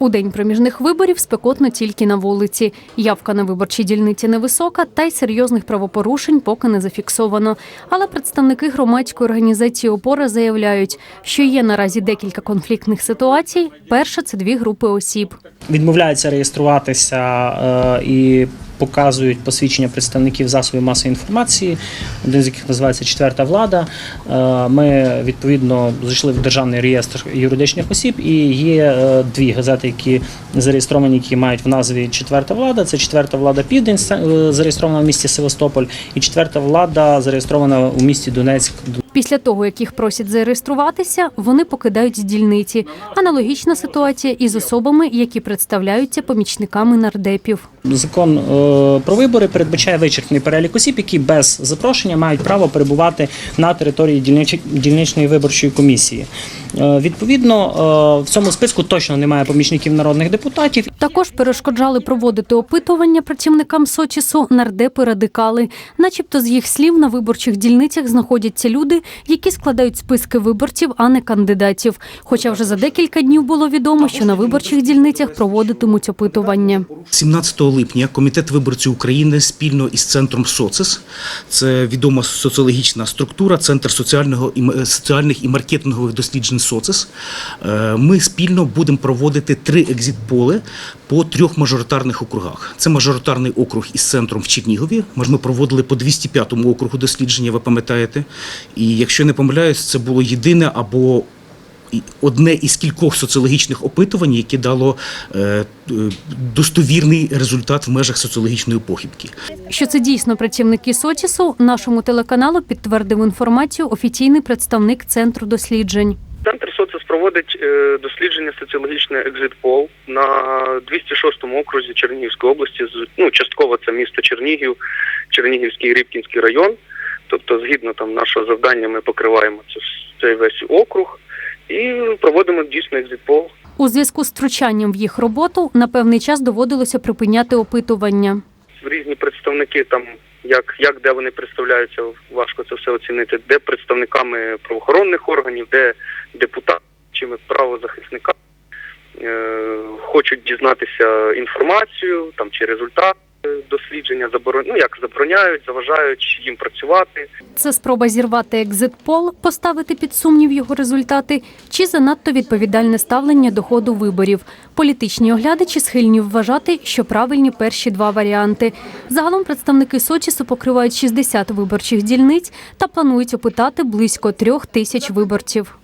У день проміжних виборів спекотно тільки на вулиці. Явка на виборчій дільниці невисока, та й серйозних правопорушень поки не зафіксовано. Але представники громадської організації Опора заявляють, що є наразі декілька конфліктних ситуацій. Перша це дві групи осіб. відмовляються реєструватися е, і показують посвідчення представників засобів масової інформації, один з яких називається Четверта влада. Е, Ми відповідно зайшли в державний реєстр юридичних осіб, і є е, дві газети, які зареєстровані, які мають в назві Четверта влада. Це Четверта влада Південь, е, зареєстрована в місті Севастополь, і четверта влада зареєстрована у місті Донецьк. Після того, як їх просять зареєструватися, вони покидають дільниці. Аналогічна ситуація із особами, які представляються помічниками нардепів. Закон про вибори передбачає вичерпний перелік осіб, які без запрошення мають право перебувати на території дільнич- дільничної виборчої комісії. Е, відповідно, е, в цьому списку точно немає помічників народних депутатів. Також перешкоджали проводити опитування працівникам Сочісу нардепи радикали. Начебто, з їх слів на виборчих дільницях знаходяться люди, які складають списки виборців, а не кандидатів. Хоча вже за декілька днів було відомо, що на виборчих дільницях проводитимуть опитування. 17 липня Комітет виборців України спільно із центром СОЦИС, це відома соціологічна структура, центр соціального і соціальних і маркетингових досліджень СОЦИС. Е, Ми спільно будемо проводити три екзитполи по трьох мажоритарних округах. Це мажоритарний округ із центром в Чернігові. Ми проводили по 205 округу дослідження, ви пам'ятаєте. І якщо не помиляюсь, це було єдине або одне із кількох соціологічних опитувань, яке дало е, достовірний результат в межах соціологічної похибки. Що це дійсно працівники Сочісу, нашому телеканалу підтвердив інформацію офіційний представник центру досліджень. Центр социс проводить е, дослідження соціологічне екзитпол на 206 окрузі Чернігівської області. Ну, частково це місто Чернігів, Чернігівський і Рибкінський район. Тобто, згідно там нашого завдання, ми покриваємо це, цей весь округ і проводимо дійсно екзитпол. У зв'язку з втручанням в їх роботу на певний час доводилося припиняти опитування. Різні представники там, як, як де вони представляються, важко це все оцінити, де представниками правоохоронних органів, де депутатами, правозахисниками е, хочуть дізнатися інформацію там чи результат дослідження, заборон... ну, як забороняють, заважають їм працювати. Це спроба зірвати екзит-пол, поставити під сумнів його результати, чи занадто відповідальне ставлення до ходу виборів. Політичні оглядачі схильні вважати, що правильні перші два варіанти. Загалом представники Сочісу покривають 60 виборчих дільниць та планують опитати близько трьох тисяч виборців.